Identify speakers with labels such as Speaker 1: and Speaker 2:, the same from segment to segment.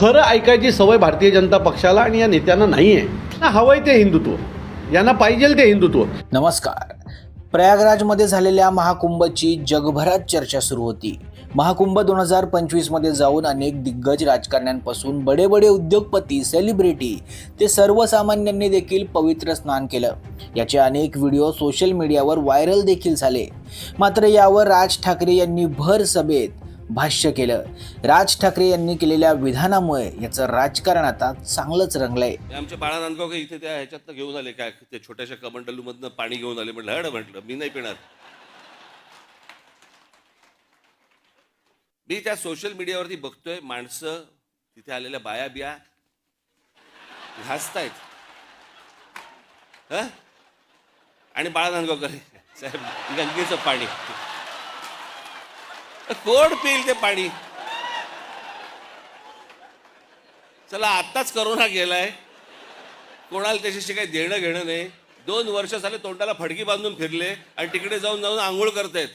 Speaker 1: खरं ऐकायची सवय भारतीय जनता पक्षाला आणि या नेत्यांना नाही आहे हवंय ते हिंदुत्व. यांना पाहिजे ते हिंदुत्व.
Speaker 2: नमस्कार. प्रयागराजमध्ये झालेल्या महाकुंभची जगभरात चर्चा सुरू होती. महाकुंभ दोन हजार पंचवीसमध्ये जाऊन अनेक दिग्गज राजकारण्यांपासून बडे बडे उद्योगपती सेलिब्रिटी ते सर्वसामान्यांनी देखील पवित्र स्नान केलं. याचे अनेक व्हिडिओ सोशल मीडियावर व्हायरल देखील झाले. मात्र यावर राज ठाकरे यांनी भर सभेत भाष्य केलं. राज ठाकरे यांनी केलेल्या विधानामुळे याचं राजकारण आता चांगलंच रंगलंय.
Speaker 3: आमच्या बाळा नांदगावकर इथे त्या ह्याच्यात घेऊन आले काय ते छोट्याशा कमंडलूमधनं पाणी घेऊन आले म्हटलं हड म्हटलं मी नाही पिणार. मी त्या सोशल मीडियावरती बघतोय माणसं तिथे आलेल्या बाया बिया घासतायत. आणि बाळा नांदगावकर साहेब गंगेचं पाणी. कोण पिईल ते पाणी. चला आत्ताच करोना गेलाय. कोणाला त्याच्याशी काही देणं घेणं नाही. दोन वर्ष झाले तोंडाला फडकी बांधून फिरले आणि तिकडे जाऊन जाऊन आंघोळ करतायत.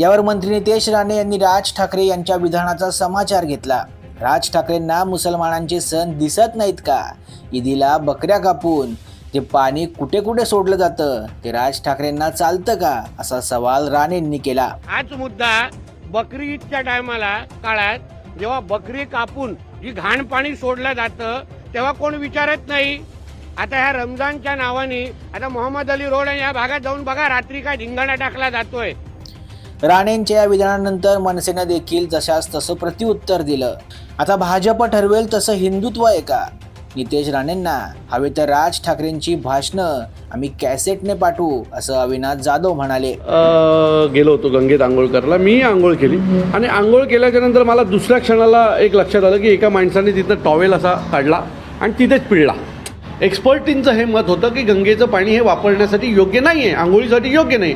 Speaker 2: यावर मंत्री नितेश राणे यांनी राज ठाकरे यांच्या विधानाचा समाचार घेतला. राज ठाकरेंना मुसलमानांचे सण दिसत नाहीत का? ईदीला बकऱ्या कापून. ते पाणी कुठे कुठे सोडलं जातं ते राज ठाकरेंना चालतं का? असा सवाल राणेंनी केला.
Speaker 4: हाच मुद्दा बकरी ईदच्या टायमाला काळात जेव्हा बकरी कापून जी घाण पाणी सोडलं जातं तेव्हा कोण विचारत नाही? आता ह्या रमजानच्या नावाने आता मोहम्मद अली रोड आणि या भागात जाऊन बघा रात्री काय धिंगाणा टाकला जातोय.
Speaker 2: राणेंच्या या विधानानंतर मनसेनं देखील जशास तसं प्रत्युत्तर दिलं. आता भाजप ठरवेल तसं हिंदुत्व आहे का? नितेश राणेंना हवे तर राज ठाकरेंची भाषणं आम्ही कॅसेटने पाठवू असं अविनाश जाधव म्हणाले.
Speaker 1: गेलो होतो गंगेत आंघोळ करायला मी आंघोळ केली. आणि आंघोळ केल्याच्यानंतर मला दुसऱ्या क्षणाला एक लक्षात आलं की एका माणसाने तिथं टॉवेल असा काढला आणि तिथेच पिळला. एक्सपर्टींचं हे मत होतं की गंगेचं पाणी हे वापरण्यासाठी योग्य नाही आहे आंघोळीसाठी योग्य नाही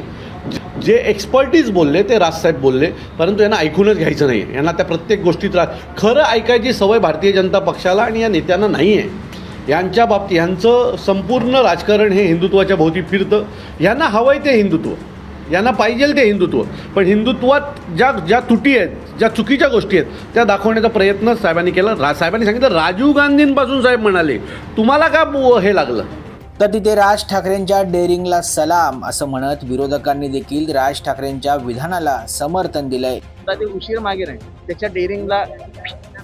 Speaker 1: जे एक्सपर्टीज बोलले ते राजसाहेब बोलले परंतु यांना ऐकूनच घ्यायचं नाही आहे यांना त्या प्रत्येक गोष्टीत रा खरं ऐकायची सवय भारतीय जनता पक्षाला आणि या नेत्यांना नाही आहे यांच्या बाबतीत यांचं संपूर्ण राजकारण हे हिंदुत्वाच्या भोवती फिरतं. यांना हवं आहे ते हिंदुत्व. यांना पाहिजे ते हिंदुत्व. पण हिंदुत्वात ज्या ज्या तुटी आहेत ज्या चुकीच्या गोष्टी आहेत त्या दाखवण्याचा प्रयत्न साहेबांनी केला. रा साहेबांनी सांगितलं राजीव गांधींपासून साहेब म्हणाले तुम्हाला का हे लागलं?
Speaker 2: तर तिथे राज ठाकरेंच्या डेअरिंगला सलाम असं म्हणत विरोधकांनी देखील राज ठाकरेंच्या विधानाला समर्थन दिलंय.
Speaker 5: ते उशीर मागे नाही त्याच्या डेअरिंगला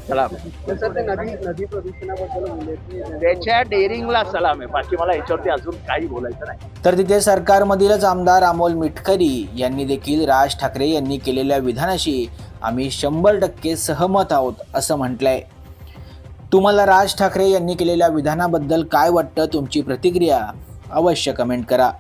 Speaker 5: सलाम.
Speaker 6: सर ते नदी नदी प्रदूषणाबद्दल बोलले की
Speaker 5: त्याच्या डेअरिंगला सलाम आहे. बाकी मला याच्यावरती अजून काही बोलायचं नाही.
Speaker 2: तर तिथे सरकारमधीलच आमदार अमोल मिटकरी यांनी देखील राज ठाकरे यांनी केलेल्या विधानाशी आम्ही शंभर टक्के सहमत आहोत असं म्हटलंय. तुम्हाला राज ठाकरे यांनी केलेल्या विधानाबद्दल काय वाटतं? तुमची प्रतिक्रिया अवश्य कमेंट करा.